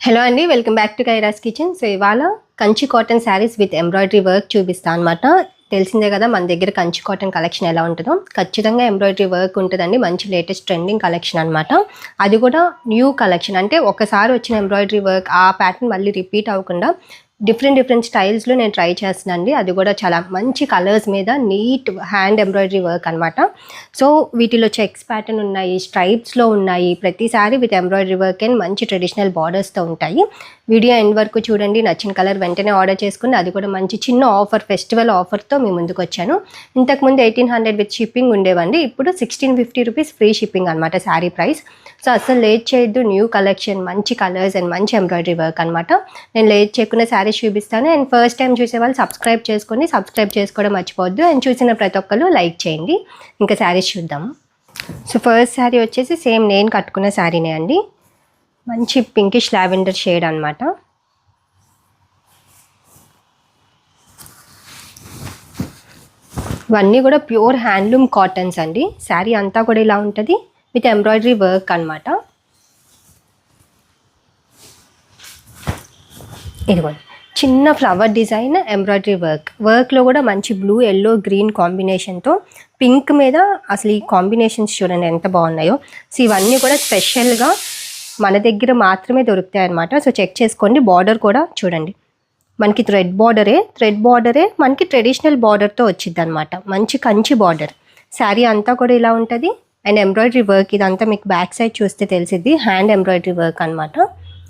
Hello అండి welcome back to Kaira's kitchen so ఇవాళ Kanchi cotton saris with embroidery work చూపిస్తాను అనమాట తెలిసిందే కదా మన దగ్గర కంచి కాటన్ కలెక్షన్ ఎలా ఉంటుందో. ఖచ్చితంగా ఎంబ్రాయిడరీ వర్క్ ఉంటుందండి మంచి లేటెస్ట్ ట్రెండింగ్ కలెక్షన్ అనమాట అది కూడా న్యూ కలెక్షన్ అంటే ఒకసారి వచ్చిన ఎంబ్రాయిడరీ వర్క్ ఆ ప్యాటర్న్ మళ్ళీ రిపీట్ అవ్వకుండా డిఫరెంట్ డిఫరెంట్ స్టైల్స్లో నేను ట్రై చేస్తున్నాను అండి అది కూడా చాలా మంచి కలర్స్ మీద నీట్ హ్యాండ్ ఎంబ్రాయిడరీ వర్క్ అనమాట సో వీటిలో చెక్స్ ప్యాటర్న్ ఉన్నాయి స్ట్రైప్స్లో ఉన్నాయి. ప్రతిసారి విత్ ఎంబ్రాయిడరీ వర్క్ అండ్ మంచి ట్రెడిషనల్ బార్డర్స్తో ఉంటాయి. వీడియో ఎండ్ వరకు చూడండి. నచ్చిన కలర్ వెంటనే ఆర్డర్ చేసుకుని అది కూడా మంచి చిన్న ఆఫర్ ఫెస్టివల్ ఆఫర్తో మీ ముందుకు వచ్చాను. ఇంతకుముందు ఎయిటీన్ హండ్రెడ్ విత్ షిప్పింగ్ ఉండేవండి. ఇప్పుడు sixteen fifty rupees free shipping అనమాట శారీ ప్రైస్. సో అసలు లేట్ చేయొద్దు. న్యూ కలెక్షన్ మంచి కలర్స్ అండ్ మంచి ఎంబ్రాయిడరీ వర్క్ అనమాట నేను లేట్ చేయకుండా శారీస్ చూపిస్తాను. అండ్ ఫస్ట్ టైం చూసే వాళ్ళు సబ్స్క్రైబ్ చేసుకొని సబ్స్క్రైబ్ చేసుకోవడం మర్చిపోవద్దు. అండ్ చూసిన ప్రతి ఒక్కరు లైక్ చేయండి. ఇంకా శారీస్ చూద్దాం. సో ఫస్ట్ శారీ వచ్చేసి సేమ్ నేను కట్టుకున్న శారీనే అండి. మంచి పింకిష్ లావెండర్ షేడ్ అనమాట ఇవన్నీ కూడా ప్యూర్ హ్యాండ్లూమ్ కాటన్స్ అండి. శారీ అంతా కూడా ఇలా ఉంటుంది. విత్ ఎంబ్రాయిడరీ వర్క్ అనమాట ఇదిగోండి చిన్న ఫ్లవర్ డిజైన్ ఎంబ్రాయిడరీ వర్క్ వర్క్లో కూడా మంచి బ్లూ ఎల్లో గ్రీన్ కాంబినేషన్తో పింక్ మీద అసలు ఈ కాంబినేషన్స్ చూడండి ఎంత బాగున్నాయో. సో ఇవన్నీ కూడా స్పెషల్గా మన దగ్గర మాత్రమే దొరుకుతాయి అన్నమాట సో చెక్ చేసుకోండి. బార్డర్ కూడా చూడండి. మనకి థ్రెడ్ బార్డరే. థ్రెడ్ బార్డరే మనకి ట్రెడిషనల్ బార్డర్తో వచ్చింది అనమాట మంచి కంచి బార్డర్. శారీ అంతా కూడా ఇలా ఉంటుంది. అండ్ ఎంబ్రాయిడరీ వర్క్ ఇదంతా మీకు బ్యాక్ సైడ్ చూస్తే తెలిసిద్ది. హ్యాండ్ ఎంబ్రాయిడరీ వర్క్ అనమాట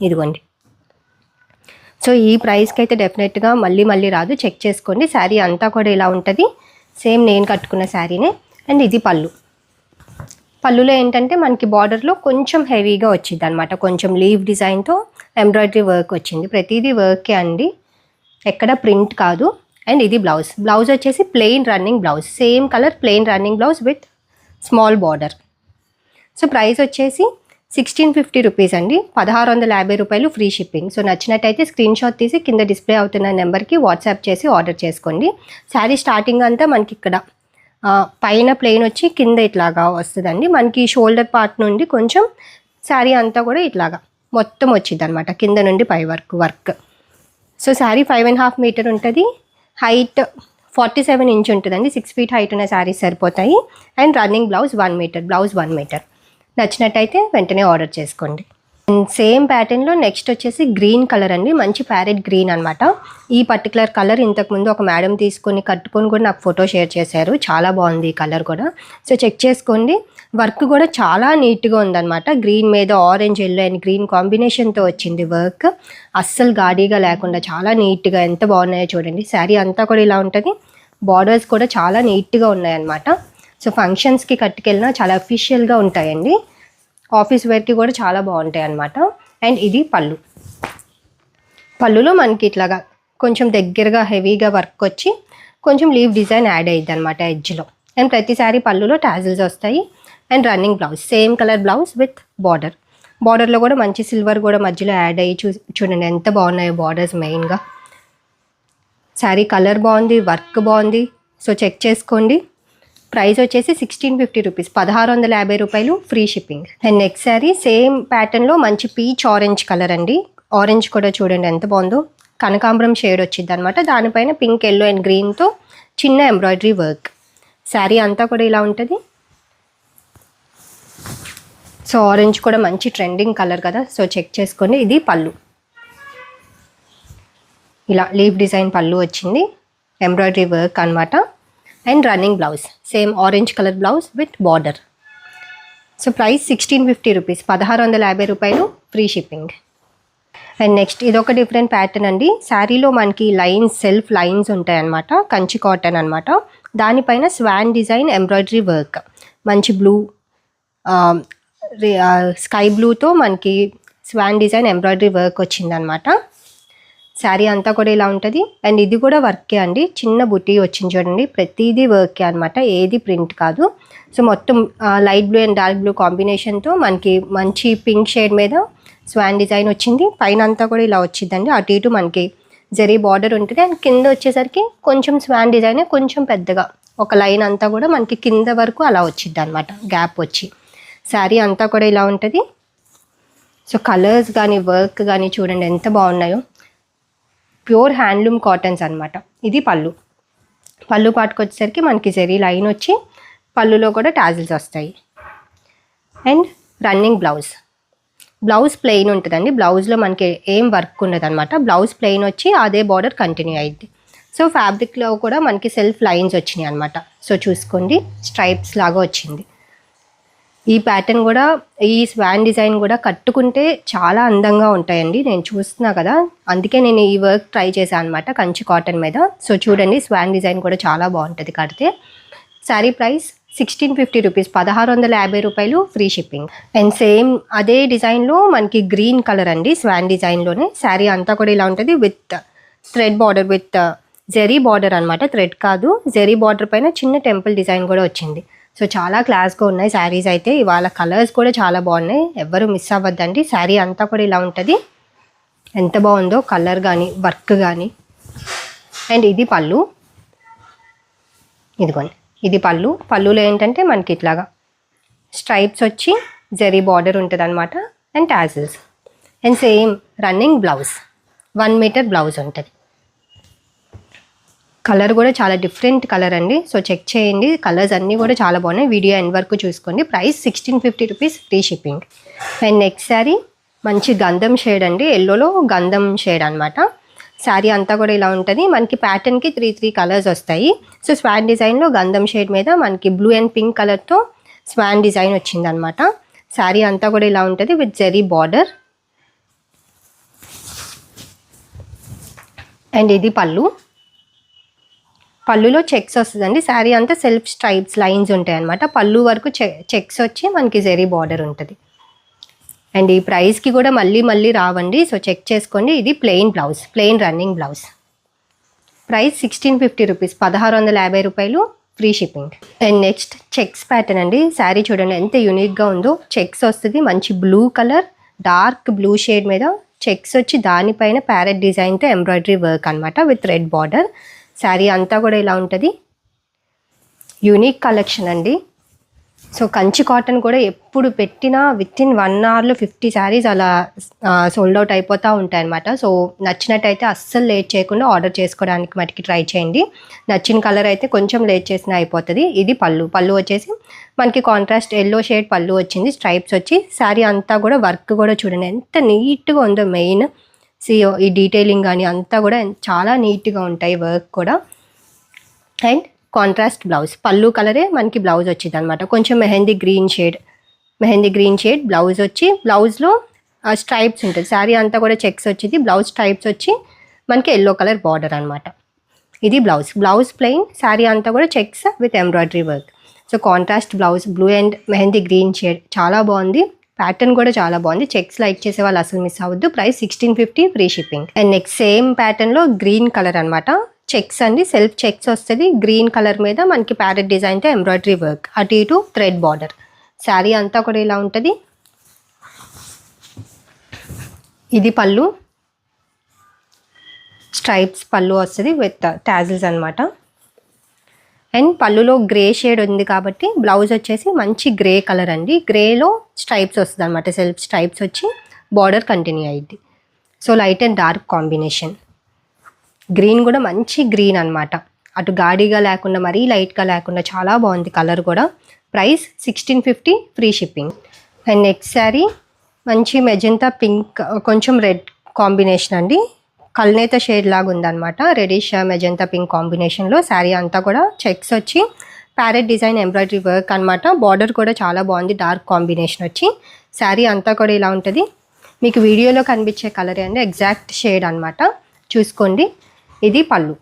ఇదిగోండి. సో ఈ ప్రైస్కి అయితే డెఫినెట్గా మళ్ళీ మళ్ళీ రాదు. చెక్ చేసుకోండి. శారీ అంతా కూడా ఇలా ఉంటుంది. సేమ్ నేను కట్టుకున్న శారీనే. అండ్ ఇది పళ్ళు. పళ్ళులో ఏంటంటే మనకి బార్డర్లో కొంచెం హెవీగా వచ్చింది అనమాట కొంచెం లీవ్ డిజైన్తో ఎంబ్రాయిడరీ వర్క్ వచ్చింది. ప్రతిదీ వర్కే అండి. ఎక్కడ ప్రింట్ కాదు. అండ్ ఇది బ్లౌజ్. బ్లౌజ్ వచ్చేసి plain running blouse. Same colour plain running blouse with small border. So price వచ్చేసి సిక్స్టీన్ ఫిఫ్టీ రూపీస్ అండి. పదహారు వందల యాభై రూపాయలు ఫ్రీ షిప్పింగ్. సో నచ్చినట్టయితే స్క్రీన్ షాట్ తీసి కింద డిస్ప్లే అవుతున్న నెంబర్కి వాట్సాప్ చేసి ఆర్డర్ చేసుకోండి. శారీ స్టార్టింగ్ అంతా మనకి ఇక్కడ పైన ప్లెయిన్ వచ్చి కింద ఇట్లాగా వస్తుందండి. మనకి షోల్డర్ పార్ట్ నుండి కొంచెం శారీ అంతా కూడా ఇట్లాగా మొత్తం వచ్చింది అనమాట కింద నుండి పై వరకు work. So sari five and half metre ఉంటుంది. హైట్ ఫార్టీ సెవెన్ ఇంచ్ ఉంటుందండి. సిక్స్ ఫీట్ హైట్ ఉన్న శారీస్ సరిపోతాయి. And running blouse one metre. Blouse one metre. నచ్చినట్టయితే వెంటనే ఆర్డర్ చేసుకోండి. సేమ్ ప్యాటర్న్లో నెక్స్ట్ వచ్చేసి గ్రీన్ కలర్ అండి. మంచి ప్యారెట్ గ్రీన్ అనమాట ఈ పర్టికులర్ కలర్ ఇంతకుముందు ఒక మేడం తీసుకొని కట్టుకొని కూడా నాకు ఫోటో షేర్ చేశారు. చాలా బాగుంది ఈ కలర్ కూడా. సో చెక్ చేసుకోండి. వర్క్ కూడా చాలా నీట్గా ఉందన్నమాట. గ్రీన్ మీద ఆరెంజ్ ఎల్లో అండ్ గ్రీన్ కాంబినేషన్తో వచ్చింది వర్క్ అస్సలు గాడీగా లేకుండా చాలా నీట్గా ఎంత బాగున్నాయో చూడండి. శారీ అంతా కూడా ఇలా ఉంటుంది. బార్డర్స్ కూడా చాలా నీట్గా ఉన్నాయన్నమాట. సో ఫంక్షన్స్కి కట్టుకెళ్ళినా చాలా అఫీషియల్గా ఉంటాయండి. ఆఫీస్ వేర్కి కూడా చాలా బాగుంటాయి అనమాట అండ్ ఇది పళ్ళు. పళ్ళులో మనకి ఇట్లాగా కొంచెం దగ్గరగా హెవీగా వర్క్ వచ్చి కొంచెం లీవ్ డిజైన్ యాడ్ అయ్యింది అనమాట ఎడ్జ్లో. అండ్ ప్రతిసారి పళ్ళులో టాజిల్స్ వస్తాయి. And running blouse. Same colour blouse with border. బార్డర్లో కూడా మంచి సిల్వర్ కూడా మధ్యలో యాడ్ అయ్యి చూ చూడండి ఎంత బాగున్నాయో బార్డర్స్ మెయిన్గా. శారీ కలర్ బాగుంది వర్క్ బాగుంది. సో చెక్ చేసుకోండి. ప్రైస్ వచ్చేసి సిక్స్టీన్ ఫిఫ్టీ రూపీస్ పదహారు వందల యాభై రూపాయలు free shipping and next sari same ప్యాటర్న్లో మంచి పీచ్ ఆరెంజ్ కలర్ అండి. ఆరెంజ్ కూడా చూడండి ఎంత బాగుందో. కనకాంబరం షేడ్ వచ్చింది అనమాట దానిపైన పింక్ ఎల్లో అండ్ గ్రీన్తో చిన్న ఎంబ్రాయిడరీ వర్క్ శారీ అంతా కూడా ఇలా ఉంటుంది. సో ఆరెంజ్ కూడా మంచి ట్రెండింగ్ కలర్ కదా. సో చెక్ చేసుకోండి. ఇది పళ్ళు. ఇలా లీఫ్ డిజైన్ పళ్ళు వచ్చింది. ఎంబ్రాయిడరీ వర్క్ అన్నమాట. And running blouse same orange colour blouse with border so price sixteen fifty rupees పదహారు వందల యాభై రూపాయలు ఫ్రీ షిప్పింగ్ అండ్ నెక్స్ట్ ఇదొక డిఫరెంట్ ప్యాటర్న్ అండి. శారీలో మనకి లైన్స్ సెల్ఫ్ లైన్స్ ఉంటాయి కంచి కాటన్ అనమాట దానిపైన స్వాన్ డిజైన్ ఎంబ్రాయిడరీ వర్క్ మంచి బ్లూ స్కై బ్లూతో మనకి స్వాన్ డిజైన్ ఎంబ్రాయిడరీ వర్క్ వచ్చిందనమాట శారీ అంతా కూడా ఇలా ఉంటుంది. అండ్ ఇది కూడా వర్కే అండి. చిన్న బుట్టి వచ్చింది చూడండి. ప్రతిదీ వర్కే అనమాట ఏది ప్రింట్ కాదు. సో మొత్తం light blue and dark blue కాంబినేషన్తో మనకి మంచి పింక్ షేడ్ మీద స్వాన్ డిజైన్ వచ్చింది. పైన అంతా కూడా ఇలా వచ్చిందండి. అటు ఇటు మనకి జరీ బార్డర్ ఉంటుంది. అండ్ కింద వచ్చేసరికి కొంచెం స్వాన్ డిజైన్ కొంచెం పెద్దగా. ఒక లైన్ అంతా కూడా మనకి కింద వరకు అలా వచ్చింది అనమాట గ్యాప్ వచ్చి. శారీ అంతా కూడా ఇలా ఉంటుంది. సో కలర్స్ కానీ వర్క్ కానీ చూడండి ఎంత బాగున్నాయో. ప్యూర్ హ్యాండ్లూమ్ కాటన్స్ అనమాట ఇది పళ్ళు. పళ్ళు పాటుకు వచ్చేసరికి మనకి జరీ లైన్ వచ్చి పళ్ళులో కూడా టాజిల్స్ వస్తాయి. And running blouse. Blouse plain ఉంటుందండి. బ్లౌజ్లో మనకి ఏం వర్క్ ఉండదు అనమాట బ్లౌజ్ ప్లెయిన్ వచ్చి అదే బార్డర్ కంటిన్యూ అయ్యింది సో ఫ్యాబ్రిక్లో కూడా మనకి సెల్ఫ్ లైన్స్ వచ్చినాయి అనమాట సో చూసుకోండి. స్ట్రైప్స్ లాగా వచ్చింది. ఈ ప్యాటర్న్ కూడా ఈ స్వాన్ డిజైన్ కూడా కట్టుకుంటే చాలా అందంగా ఉంటాయండి. నేను చూస్తున్నా కదా. అందుకే నేను ఈ వర్క్ ట్రై చేశాను అనమాట కంచి కాటన్ మీద. సో చూడండి స్వాన్ డిజైన్ కూడా చాలా బాగుంటుంది కడితే. Sari price sixteen fifty rupees పదహారు వందల యాభై రూపాయలు ఫ్రీ షిప్పింగ్ అండ్ సేమ్ అదే డిజైన్లో మనకి గ్రీన్ కలర్ అండి స్వాన్ డిజైన్లోనే శారీ అంతా కూడా ఇలా ఉంటుంది with thread border with zari border అనమాట థ్రెడ్ కాదు జెరీ బార్డర్ పైన చిన్న టెంపుల్ డిజైన్ కూడా వచ్చింది. సో చాలా క్లాస్గా ఉన్నాయి శారీస్ అయితే. ఇవాళ కలర్స్ కూడా చాలా బాగున్నాయి. ఎవ్వరు మిస్ అవ్వద్దండి. శారీ అంతా కూడా ఇలా ఉంటుంది. ఎంత బాగుందో కలర్ కానీ వర్క్ కానీ అండ్ ఇది పళ్ళు. ఇదిగోండి. ఇది పళ్ళు. పళ్ళులో ఏంటంటే మనకి ఇట్లాగా స్ట్రైప్స్ వచ్చి జరీ బార్డర్ ఉంటుంది అనమాట and tassels and same running blouse. One metre blouse ఉంటుంది. కలర్ కూడా చాలా డిఫరెంట్ కలర్ అండి. సో చెక్ చేయండి. కలర్స్ అన్నీ కూడా చాలా బాగున్నాయి. వీడియో ఎండ్ వరకు చూసుకోండి. Price sixteen fifty rupees free shipping. And next sari మంచి గంధం షేడ్ అండి. ఎల్లోలో గంధం షేడ్ అనమాట శారీ అంతా కూడా ఇలా ఉంటుంది. మనకి ప్యాటర్న్కి త్రీ త్రీ కలర్స్ వస్తాయి. సో స్వాన్ డిజైన్లో గంధం షేడ్ మీద మనకి బ్లూ అండ్ పింక్ కలర్తో స్వాన్ డిజైన్ వచ్చిందనమాట శారీ అంతా కూడా ఇలా ఉంటుంది విత్ జెరీ బార్డర్ అండ్ ఇది పళ్ళు. పళ్ళులో చెక్స్ వస్తుందండి. శారీ అంతా సెల్ఫ్ స్ట్రైప్స్ లైన్స్ ఉంటాయి అనమాట పళ్ళు వరకు చెక్స్ వచ్చి మనకి జెరీ బార్డర్ ఉంటుంది. అండ్ ఈ ప్రైస్కి కూడా మళ్ళీ మళ్ళీ రావండి. సో చెక్ చేసుకోండి. ఇది plain blouse plain running blouse price sixteen fifty rupees పదహారు వందల యాభై రూపాయలు free shipping and next checks pattern అండి. శారీ చూడండి ఎంత యూనిక్గా ఉందో. చెక్స్ వస్తుంది మంచి blue colour dark blue shade మీద. చెక్స్ వచ్చి దానిపైన ప్యారెట్ డిజైన్తో ఎంబ్రాయిడరీ వర్క్ అనమాట విత్ రెడ్ బార్డర్ శారీ అంతా కూడా ఇలా ఉంటుంది. యూనిక్ కలెక్షన్ అండి. సో కంచి కాటన్ కూడా ఎప్పుడు పెట్టినా విత్ ఇన్ వన్ అవర్లో ఫిఫ్టీ శారీస్ అలా సోల్డ్ అవుట్ అయిపోతూ ఉంటాయి అనమాట సో నచ్చినట్టయితే అస్సలు లేట్ చేయకుండా ఆర్డర్ చేసుకోవడానికి మటుకి ట్రై చేయండి. నచ్చిన కలర్ అయితే కొంచెం లేట్ చేసినా అయిపోతుంది. ఇది పళ్ళు. పళ్ళు వచ్చేసి మనకి కాంట్రాస్ట్ ఎల్లో షేడ్ పళ్ళు వచ్చింది. స్ట్రైప్స్ వచ్చి శారీ అంతా కూడా వర్క్ కూడా చూడండి. ఎంత నీట్గా ఉందో మెయిన్ సి ఈ డీటెయిలింగ్ కానీ అంతా కూడా చాలా నీట్గా ఉంటాయి వర్క్ కూడా. అండ్ కాంట్రాస్ట్ బ్లౌజ్ పళ్ళు కలరే మనకి బ్లౌజ్ వచ్చింది అనమాట కొంచెం mehndi green shade mehndi green shade blouse వచ్చి బ్లౌజ్లో స్ట్రైప్స్ ఉంటుంది. శారీ అంతా కూడా చెక్స్ వచ్చింది. బ్లౌజ్ స్ట్రైప్స్ వచ్చి మనకి ఎల్లో కలర్ బార్డర్ అనమాట ఇది బ్లౌజ్ బ్లౌజ్ ప్లెయిన్ శారీ అంతా కూడా checks with embroidery work so contrast blouse blue and mehndi green shade. చాలా బాగుంది. ప్యాటర్న్ కూడా చాలా బాగుంది. చెక్స్ లైక్ చేసే వాళ్ళు అసలు మిస్ అవ్వద్దు. Price sixteen fifty free shipping and next same ప్యాటర్న్లో గ్రీన్ కలర్ అనమాట చెక్స్ అండి. సెల్ఫ్ చెక్స్ వస్తుంది. గ్రీన్ కలర్ మీద మనకి ప్యారెట్ డిజైన్తో ఎంబ్రాయిడరీ వర్క్ అటు ఇటు థ్రెడ్ బార్డర్ శారీ అంతా కూడా ఇలా ఉంటుంది. ఇది పళ్ళు. స్ట్రైప్స్ పళ్ళు వస్తుంది విత్ టాజిల్స్ అనమాట అండ్ పళ్ళులో గ్రే షేడ్ ఉంది కాబట్టి బ్లౌజ్ వచ్చేసి మంచి గ్రే కలర్ అండి. గ్రేలో స్ట్రైప్స్ వస్తుంది అనమాట సెల్ఫ్ స్ట్రైప్స్ వచ్చి బార్డర్ కంటిన్యూ అయ్యింది so light and dark combination. Green కూడా మంచి గ్రీన్ అనమాట అటు గాడిగా లేకుండా మరీ లైట్గా లేకుండా చాలా బాగుంది కలర్ కూడా. Price sixteen fifty free shipping. And next sari మంచి మెజంతా పింక్ కొంచెం రెడ్ కాంబినేషన్ అండి. కల్నేత షేడ్ లాగా ఉందన్నమాట. రెడిష్ మెజంతా పింక్ కాంబినేషన్లో శారీ అంతా కూడా చెక్స్ వచ్చి ప్యారెట్ డిజైన్ ఎంబ్రాయిడరీ వర్క్ అనమాట బార్డర్ కూడా చాలా బాగుంది డార్క్ కాంబినేషన్ వచ్చి. శారీ అంతా కూడా ఇలా ఉంటుంది. మీకు వీడియోలో కనిపించే కలర్ అండి ఎగ్జాక్ట్ షేడ్ అనమాట చూసుకోండి. ఇది పళ్ళు.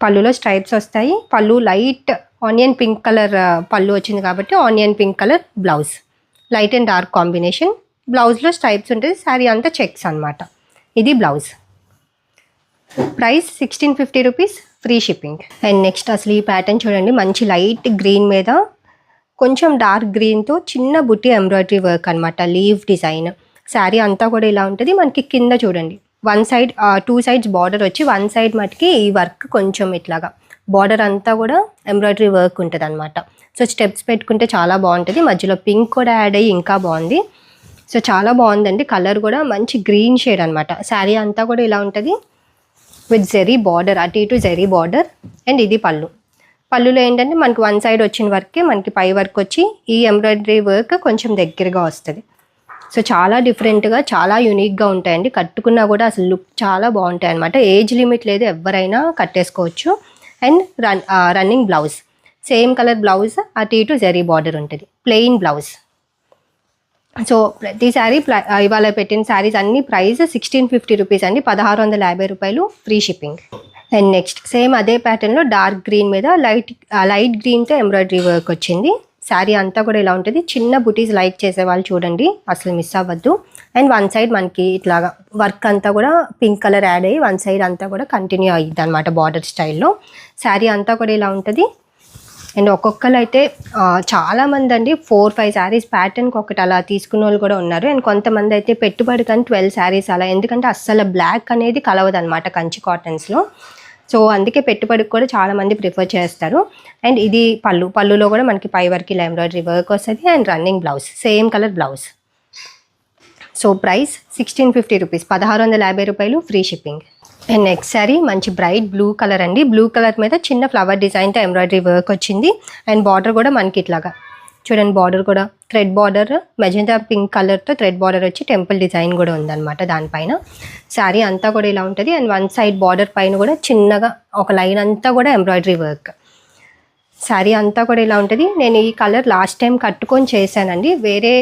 పళ్ళులో స్ట్రైప్స్ వస్తాయి. పళ్ళు లైట్ ఆనియన్ పింక్ కలర్ పళ్ళు వచ్చింది కాబట్టి onion pink colour blouse light and dark combination బ్లౌజ్లో స్ట్రైప్స్ ఉంటుంది శారీ అంతా చెక్స్ అనమాట ఇది blouse. Price sixteen fifty rupees free shipping and next అసలు ఈ ప్యాటర్న్ చూడండి మంచి లైట్ గ్రీన్ మీద కొంచెం డార్క్ గ్రీన్తో చిన్న బుట్టి ఎంబ్రాయిడరీ వర్క్ అనమాట లీవ్ డిజైన్ శారీ అంతా కూడా ఇలా ఉంటుంది మనకి కింద చూడండి. One side two sides border వచ్చి వన్ సైడ్ మటుకి ఈ వర్క్ కొంచెం ఇట్లాగా. బార్డర్ అంతా కూడా ఎంబ్రాయిడరీ వర్క్ ఉంటుంది అనమాట సో స్టెప్స్ పెట్టుకుంటే చాలా బాగుంటుంది. మధ్యలో పింక్ కూడా యాడ్ అయ్యి ఇంకా బాగుంది. సో చాలా బాగుందండి. కలర్ కూడా మంచి గ్రీన్ షేడ్ అనమాట శారీ అంతా కూడా ఇలా ఉంటుంది. విత్ జెరీ బార్డర్ అటు ఇటు జెరీ బార్డర్ అండ్ ఇది పళ్ళు. పళ్ళులో ఏంటంటే మనకి వన్ సైడ్ వచ్చిన వరకే మనకి పై వర్క్ వచ్చి ఈ ఎంబ్రాయిడరీ వర్క్ కొంచెం దగ్గరగా వస్తుంది. సో చాలా డిఫరెంట్గా చాలా యూనిక్గా ఉంటాయండి. కట్టుకున్నా కూడా అసలు లుక్ చాలా బాగుంటాయి అనమాట ఏజ్ లిమిట్ లేదు ఎవరైనా కట్టేసుకోవచ్చు. And run running blouse same colour blouse అటు ఇటు జరీ బార్డర్ ఉంటుంది. ప్లెయిన్ బ్లౌజ్ సో ప్రతి శారీ ఇవాళ పెట్టిన శారీస్ అన్ని ప్రైస్ సిక్స్టీన్ ఫిఫ్టీ రూపీస్ అండి. పదహారు వందల యాభై రూపాయలు free shipping. And next same అదే ప్యాటర్న్లో డార్క్ గ్రీన్ మీద లైట్ లైట్ గ్రీన్తో ఎంబ్రాయిడరీ వర్క్ వచ్చింది. శారీ అంతా కూడా ఇలా ఉంటుంది. చిన్న బుటీస్ లైక్ చేసే వాళ్ళు చూడండి అసలు మిస్ అవ్వద్దు. అండ్ వన్ సైడ్ మనకి ఇట్లాగా వర్క్ అంతా కూడా పింక్ కలర్ యాడ్ అయ్యి వన్ సైడ్ అంతా కూడా కంటిన్యూ అయ్యిద్ది అనమాట బార్డర్ స్టైల్లో శారీ అంతా కూడా ఇలా ఉంటుంది. అండ్ ఒక్కొక్కరు అయితే చాలామంది అండి ఫోర్ ఫైవ్ శారీస్ ప్యాటర్న్కి ఒకటి అలా తీసుకున్న వాళ్ళు కూడా ఉన్నారు. అండ్ కొంతమంది అయితే పెట్టుబడి కానీ ట్వెల్వ్ శారీస్ అలా. ఎందుకంటే అస్సలు బ్లాక్ అనేది కలవదు అనమాట కంచి కాటన్స్లో. సో అందుకే పెట్టుబడికి కూడా చాలామంది ప్రిఫర్ చేస్తారు. అండ్ ఇది పళ్ళు పళ్ళులో కూడా మనకి పై వరకు ఇలా ఎంబ్రాయిడరీ వర్క్ వస్తుంది and running blouse same colour blouse. So price sixteen fifty rupees. పదహారు వందల యాభై రూపాయలు free shipping. And next sari మంచి బ్రైట్ బ్లూ కలర్ అండి. బ్లూ కలర్ మీద చిన్న ఫ్లవర్ డిజైన్తో ఎంబ్రాయిడరీ వర్క్ వచ్చింది. అండ్ బార్డర్ కూడా మనకి ఇట్లాగా. చూడండి బార్డర్ కూడా. థ్రెడ్ బార్డర్ మెజెంటా పింక్ కలర్తో థ్రెడ్ బార్డర్ వచ్చి టెంపుల్ డిజైన్ కూడా ఉందన్నమాట దానిపైన. శారీ అంతా కూడా ఇలా ఉంటుంది. అండ్ వన్ సైడ్ బార్డర్ పైన కూడా చిన్నగా ఒక లైన్ అంతా కూడా ఎంబ్రాయిడరీ వర్క్ శారీ అంతా కూడా ఇలా ఉంటుంది. నేను ఈ కలర్ లాస్ట్ టైం కట్టుకొని చేశానండి. వేరే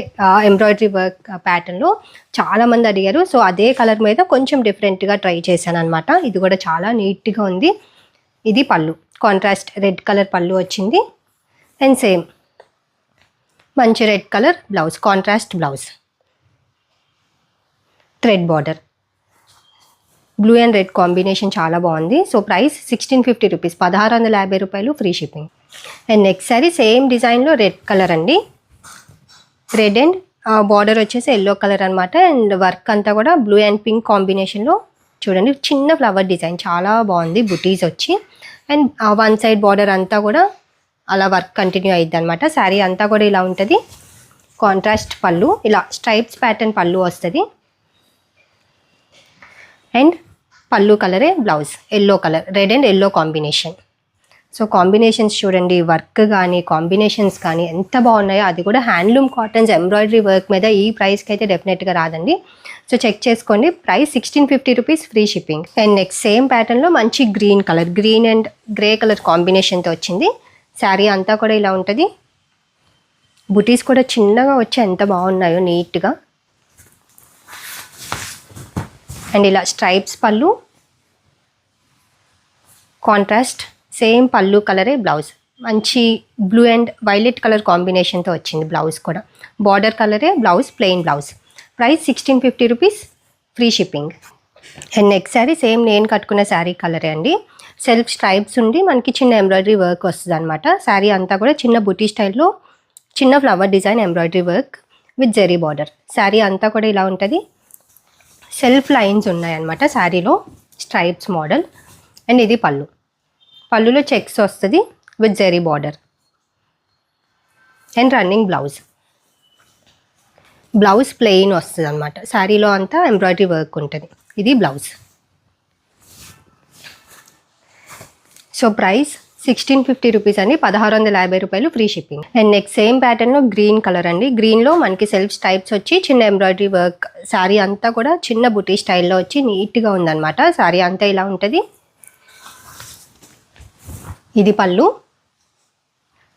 ఎంబ్రాయిడరీ వర్క్ ప్యాటర్న్లో చాలా మంది అడిగారు. సో అదే కలర్ మీద కొంచెం డిఫరెంట్గా ట్రై చేశాను అనమాట ఇది కూడా చాలా నీట్గా ఉంది. ఇది పళ్ళు. కాంట్రాస్ట్ రెడ్ కలర్ పళ్ళు వచ్చింది. అండ్ సేమ్ మంచి red colour blouse contrast blouse thread border blue and red combination చాలా బాగుంది. So price sixteen fifty rupees పదహారు వందల యాభై రూపాయలు free shipping and next sari same డిజైన్లో రెడ్ కలర్ అండి రెడ్ అండ్ బార్డర్ వచ్చేసి ఎల్లో కలర్ అనమాట అండ్ వర్క్ అంతా కూడా బ్లూ అండ్ పింక్ కాంబినేషన్లో చూడండి చిన్న ఫ్లవర్ డిజైన్ చాలా బాగుంది బుటీస్ వచ్చి. అండ్ వన్ సైడ్ బార్డర్ అంతా కూడా అలా వర్క్ కంటిన్యూ అయ్యిద్ది అనమాట శారీ అంతా కూడా ఇలా ఉంటుంది. కాంట్రాస్ట్ పళ్ళు ఇలా స్ట్రైప్స్ ప్యాటర్న్ పళ్ళు వస్తుంది. అండ్ పళ్ళు కలరే blouse yellow colour red and yellow combination so combinations చూడండి వర్క్ కానీ కాంబినేషన్స్ కానీ ఎంత బాగున్నాయో అది కూడా హ్యాండ్లూమ్ కాటన్స్ ఎంబ్రాయిడరీ వర్క్ మీద ఈ ప్రైస్కి అయితే డెఫినెట్గా రాదండి. సో చెక్ చేసుకోండి price sixteen fifty rupees free shipping. And next same ప్యాటర్న్లో మంచి green colour green and grey colour కాంబినేషన్తో వచ్చింది. శారీ అంతా కూడా ఇలా ఉంటుంది. బుటీస్ కూడా చిన్నగా వచ్చి ఎంత బాగున్నాయో నీట్గా. అండ్ ఇలా స్ట్రైప్స్ పళ్ళు. కాంట్రాస్ట్. సేమ్ పళ్ళు కలరే బ్లౌజ్. మంచి బ్లూ అండ్ వైలెట్ కలర్ కాంబినేషన్తో వచ్చింది బ్లౌజ్ కూడా. బార్డర్ కలరే blouse plain blouse. Price sixteen fifty rupees free shipping. And next sari same నేను కట్టుకున్న శారీ కలరే అండి. సెల్ఫ్ స్ట్రైప్స్ ఉండి మనకి చిన్న ఎంబ్రాయిడరీ వర్క్ వస్తుంది అనమాట శారీ అంతా కూడా చిన్న బుటీ స్టైల్లో చిన్న flower design embroidery work with zari border sari అంతా కూడా ఇలా ఉంటుంది. సెల్ఫ్ లైన్స్ ఉన్నాయన్నమాట శారీలో స్ట్రైప్స్ మోడల్. అండ్ ఇది పళ్ళు. పళ్ళులో చెక్స్ వస్తుంది with zari border. And running blouse. Blouse plain వస్తుంది అనమాట శారీలో అంతా ఎంబ్రాయిడరీ వర్క్ ఉంటుంది. ఇది blouse. So price sixteen fifty rupees అండి. పదహారు వందల యాభై రూపాయలు free shipping. And next same ప్యాటర్న్లో గ్రీన్ కలర్ అండి. గ్రీన్లో మనకి సెల్ఫ్ టైప్స్ వచ్చి చిన్న ఎంబ్రాయిడరీ వర్క్ శారీ అంతా కూడా చిన్న బుటీ స్టైల్లో వచ్చి నీట్గా ఉందన్నమాట. శారీ అంతా ఇలా ఉంటుంది. ఇది పళ్ళు.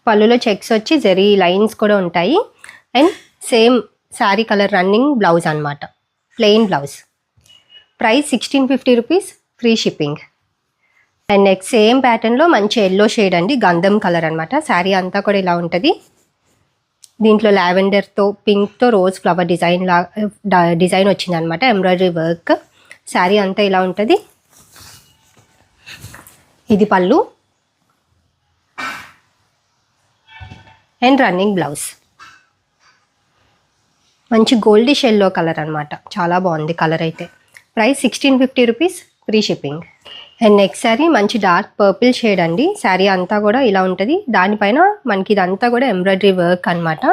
పళ్ళులో చెక్స్ వచ్చి జరీ లైన్స్ కూడా ఉంటాయి. And same sari colour running blouse అనమాట plain blouse. Price sixteen fifty rupees free shipping. And next same ప్యాటర్న్లో మంచి ఎల్లో షేడ్ అండి గంధం కలర్ అనమాట శారీ అంతా కూడా ఇలా ఉంటుంది. దీంట్లో లావెండర్తో పింక్తో రోజ్ ఫ్లవర్ డిజైన్ లా డిజైన్ వచ్చింది అనమాట ఎంబ్రాయిడరీ వర్క్. శారీ అంతా ఇలా ఉంటుంది. ఇది పళ్ళు. And running blouse. మంచి గోల్డిష్ ఎల్లో కలర్ అనమాట చాలా బాగుంది కలర్ అయితే. Price sixteen fifty rupees free shipping and next sari మంచి డార్క్ పర్పుల్ షేడ్ అండి. శారీ అంతా కూడా ఇలా ఉంటుంది. దానిపైన మనకి ఇదంతా కూడా ఎంబ్రాయిడరీ వర్క్ అనమాట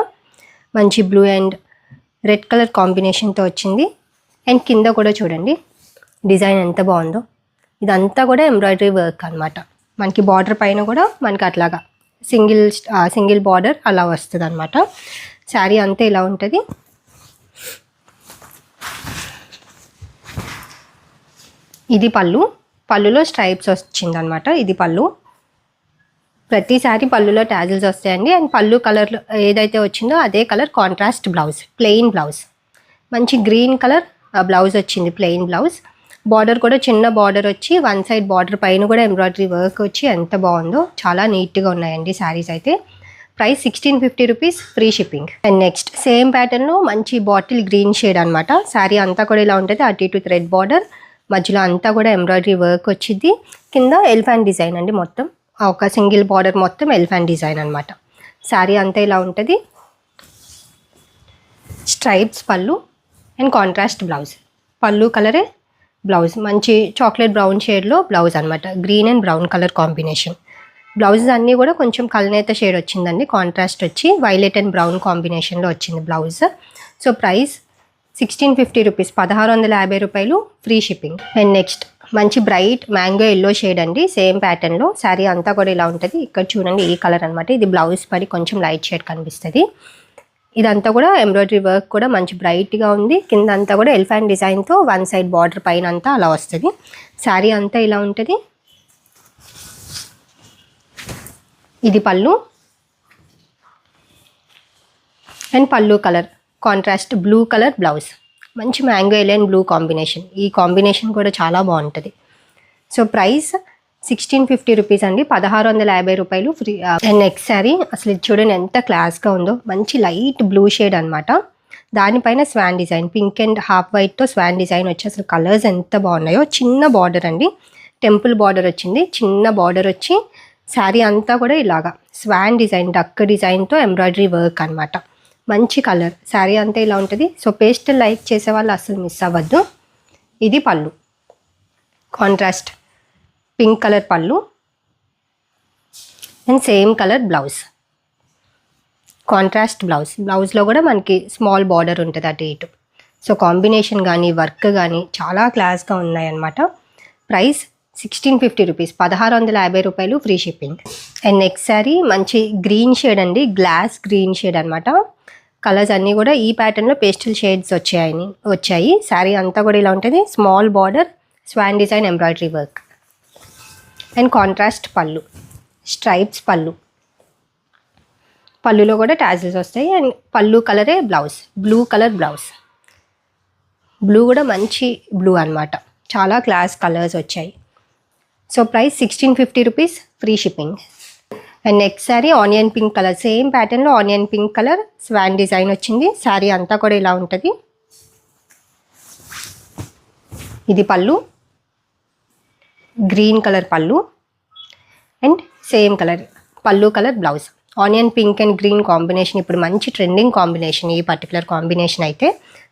మంచి బ్లూ అండ్ రెడ్ కలర్ కాంబినేషన్తో వచ్చింది. అండ్ కింద కూడా చూడండి. డిజైన్ ఎంత బాగుందో. ఇదంతా కూడా ఎంబ్రాయిడరీ వర్క్ అనమాట మనకి బార్డర్ పైన కూడా మనకి అట్లాగా సింగిల్ సింగిల్ బార్డర్ అలా వస్తుంది అనమాట శారీ అంతే ఇలా ఉంటుంది. ఇది పళ్ళు. పళ్ళులో స్ట్రైప్స్ వచ్చింది అనమాట ఇది పళ్ళు. ప్రతిసారి పళ్ళులో ట్యాజిల్స్ వస్తాయండి. అండ్ పళ్ళు కలర్ ఏదైతే వచ్చిందో అదే colour contrast blouse plain blouse. మంచి గ్రీన్ కలర్ బ్లౌజ్ వచ్చింది ప్లెయిన్ బ్లౌజ్. బార్డర్ కూడా చిన్న బార్డర్ వచ్చి వన్ సైడ్ బార్డర్ పైన కూడా ఎంబ్రాయిడరీ వర్క్ వచ్చి ఎంత బాగుందో. చాలా నీట్గా ఉన్నాయండి శారీస్ అయితే. Price sixteen fifty rupees free shipping. And next same ప్యాటర్న్లో మంచి బాటిల్ గ్రీన్ షేడ్ అనమాట శారీ అంతా కూడా ఇలా ఉంటుంది అటు ఇటు థ్రెడ్ బార్డర్ మధ్యలో అంతా కూడా ఎంబ్రాయిడరీ వర్క్ వచ్చింది కింద ఎలిఫాంట్ డిజైన్ అండి మొత్తం. ఒక సింగిల్ బార్డర్ మొత్తం ఎలిఫాంట్ డిజైన్ అనమాట శారీ అంతా ఇలా ఉంటుంది. స్ట్రైప్స్ పళ్ళు అండ్ కాంట్రాస్ట్ బ్లౌజ్ పళ్ళు కలరే బ్లౌజ్ మంచి చాక్లెట్ బ్రౌన్ షేడ్లో బ్లౌజ్ అనమాట green and brown colour combination blouses అన్నీ కూడా కొంచెం కలనేత షేడ్ వచ్చిందండి. కాంట్రాస్ట్ వచ్చి వైలెట్ అండ్ బ్రౌన్ కాంబినేషన్లో వచ్చింది blouse. So price sixteen fifty rupees పదహారు వందల యాభై రూపాయలు ఫ్రీ షిప్పింగ్ అండ్ నెక్స్ట్ మంచి బ్రైట్ మ్యాంగో ఎల్లో షేడ్ అండి. సేమ్ ప్యాటర్న్లో శారీ అంతా కూడా ఇలా ఉంటుంది. ఇక్కడ చూడండి ఈ కలర్ అనమాట ఇది బ్లౌజ్ పడి కొంచెం లైట్ షేడ్ కనిపిస్తుంది. ఇదంతా కూడా ఎంబ్రాయిడరీ వర్క్ కూడా మంచి బ్రైట్గా ఉంది. కింద అంతా కూడా ఎలిఫాంట్ డిజైన్తో వన్ సైడ్ బార్డర్ పైన అంతా అలా వస్తుంది. శారీ అంతా ఇలా ఉంటుంది. ఇది పళ్ళు. అండ్ పళ్ళు colour contrast blue colour blouse మంచి మ్యాంగో అండ్ బ్లూ కాంబినేషన్ ఈ కాంబినేషన్ కూడా చాలా బాగుంటుంది. So price sixteen fifty rupees అండి. పదహారు వందల యాభై రూపాయలు ఫ్రీ నెక్స్ట్ శారీ. అసలు ఇది చూడండి ఎంత క్లాస్గా ఉందో. మంచి లైట్ బ్లూ షేడ్ అనమాట దానిపైన swan design pink and half వైట్తో swan design వచ్చి అసలు కలర్స్ ఎంత బాగున్నాయో. చిన్న బార్డర్ అండి. టెంపుల్ బార్డర్ వచ్చింది. చిన్న బార్డర్ వచ్చి శారీ అంతా కూడా ఇలాగా స్వాన్ డిజైన్ డక్ డిజైన్తో ఎంబ్రాయిడరీ వర్క్ అనమాట మంచి కలర్. శారీ అంతా ఇలా ఉంటుంది. సో పేస్ట్ లైక్ చేసే వాళ్ళు అసలు మిస్ అవ్వద్దు. ఇది పళ్ళు. కాంట్రాస్ట్. పింక్ కలర్ పళ్ళు and same colour blouse. Contrast blouse. బ్లౌజ్లో కూడా మనకి స్మాల్ బార్డర్ ఉంటుంది అటు ఇటు. సో కాంబినేషన్ కానీ వర్క్ కానీ చాలా క్లాస్గా ఉన్నాయన్నమాట. Price sixteen fifty rupees. పదహారు వందల యాభై రూపాయలు free shipping. And next sari మంచి గ్రీన్ షేడ్ అండి. గ్లాస్ గ్రీన్ షేడ్ అనమాట కలర్స్ అన్నీ కూడా ఈ ప్యాటర్న్లో పేస్టల్ షేడ్స్ వచ్చాయని వచ్చాయి. శారీ అంతా కూడా ఇలా ఉంటుంది. Small border swan design embroidery work. And contrast పళ్ళు. స్ట్రైప్స్ పళ్ళు. పళ్ళులో కూడా టాజిల్స్ వస్తాయి. అండ్ పళ్ళు కలరే blouse blue colour blouse blue కూడా మంచి బ్లూ అన్నమాట. చాలా క్లాస్ కలర్స్ వచ్చాయి. So price sixteen fifty rupees free shipping and next sari onion pink colour same ప్యాటర్న్లో onion pink colour swan design వచ్చింది. శారీ అంతా కూడా ఇలా ఉంటుంది. ఇది పళ్ళు. గ్రీన్ కలర్ పళ్ళు అండ్ సేమ్ కలర్ పళ్ళు colour blouse. Onion pink and green combination ఇప్పుడు మంచి ట్రెండింగ్ కాంబినేషన్ ఈ పర్టికులర్ కాంబినేషన్ అయితే.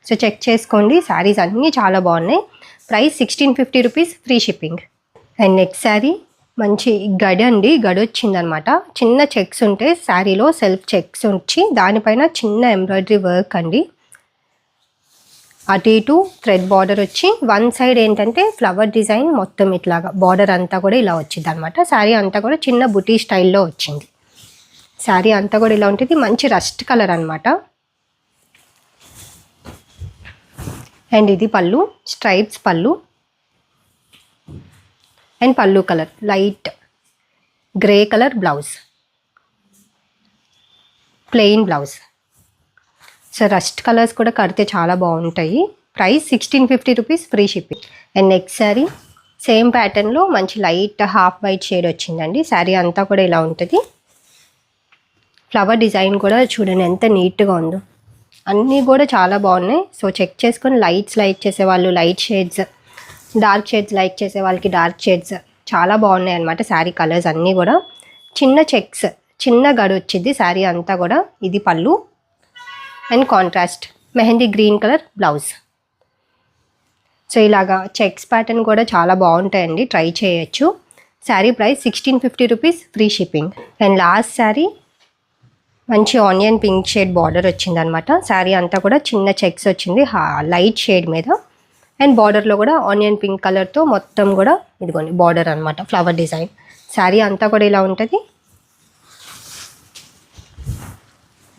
సో చెక్ చేసుకోండి శారీస్ అన్నీ చాలా బాగున్నాయి. Price sixteen fifty rupees free shipping and next sari మంచి గడి అండి గడి వచ్చిందనమాట. చిన్న చెక్స్ ఉంటే శారీలో సెల్ఫ్ చెక్స్ వచ్చి దానిపైన చిన్న ఎంబ్రాయిడరీ వర్క్ అండి. అటు ఇటు థ్రెడ్ బార్డర్ వచ్చి వన్ సైడ్ ఏంటంటే ఫ్లవర్ డిజైన్ మొత్తం ఇట్లాగా బార్డర్ అంతా కూడా ఇలా వచ్చింది అనమాట శారీ అంతా కూడా చిన్న బుటీ స్టైల్లో వచ్చింది. శారీ అంతా కూడా ఇలా ఉంటుంది. మంచి రస్ట్ కలర్ అనమాట అండ్ ఇది పళ్ళు స్ట్రైప్స్ పళ్ళు. అండ్ పళ్ళు colour light grey colour blouse plain blouse so rust colours కూడా కడితే చాలా బాగుంటాయి. Price sixteen fifty rupees free shipping and next sari same ప్యాటర్న్లో మంచి లైట్ హాఫ్ వైట్ షేడ్ వచ్చిందండి. శారీ అంతా కూడా ఇలా ఉంటుంది. ఫ్లవర్ డిజైన్ కూడా చూడండి ఎంత నీట్గా ఉందో. అన్నీ కూడా చాలా బాగున్నాయి. సో చెక్ చేసుకొని లైట్స్ లైక్ చేసే వాళ్ళు light shades dark shades like చేసే వాళ్ళకి డార్క్ షేడ్స్ చాలా బాగున్నాయి అనమాట శారీ కలర్స్ అన్నీ కూడా. చిన్న చెక్స్ చిన్న గడు వచ్చింది శారీ అంతా కూడా. ఇది పళ్ళు. And contrast. Mehndi green colour blouse. So ఇలాగా చెక్స్ ప్యాటర్న్ కూడా చాలా బాగుంటాయండి. ట్రై చేయొచ్చు. Sari price sixteen fifty rupees free shipping and last sari మంచి ఆనియన్ పింక్ షేడ్ బార్డర్ వచ్చింది అనమాట శారీ అంతా కూడా చిన్న చెక్స్ వచ్చింది. లైట్ షేడ్ మీద. అండ్ బార్డర్లో కూడా ఆనియన్ పింక్ కలర్తో మొత్తం కూడా ఇదిగోండి బార్డర్ అనమాట ఫ్లవర్ డిజైన్. శారీ అంతా కూడా ఇలా ఉంటుంది.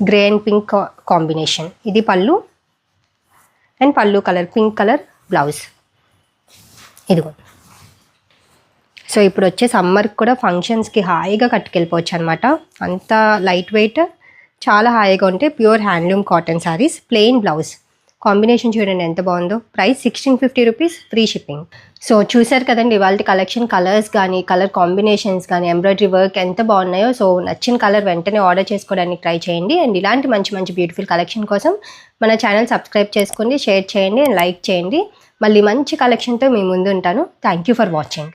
Grey and pink combination. ఇది పళ్ళు. అండ్ పళ్ళు కలర్ పింక్ కలర్ బ్లౌజ్. ఇదిగో. సో ఇప్పుడు వచ్చే సమ్మర్కి కూడా ఫంక్షన్స్కి హాయిగా కట్టుకెళ్ళిపోవచ్చు అనమాట అంత లైట్ వెయిట్ చాలా హాయిగా ఉంటే pure handloom cotton saris plain blouse. Combination చూడండి ఎంత బాగుందో. Price sixteen fifty rupees free shipping so చూసారు కదండి వాళ్ళ కలెక్షన్ కలర్స్ కానీ కలర్ కాంబినేషన్స్ కానీ ఎంబ్రాయిడరీ వర్క్ ఎంత బాగున్నాయో. సో నచ్చిన కలర్ వెంటనే ఆర్డర్ చేసుకోవడానికి ట్రై చేయండి. అండ్ ఇలాంటి మంచి మంచి బ్యూటిఫుల్ కలెక్షన్ కోసం మన ఛానల్ సబ్స్క్రైబ్ చేసుకోండి షేర్ చేయండి అండ్ లైక్ చేయండి. మళ్ళీ మంచి కలెక్షన్తో మీ ముందు ఉంటాను. Thank you for watching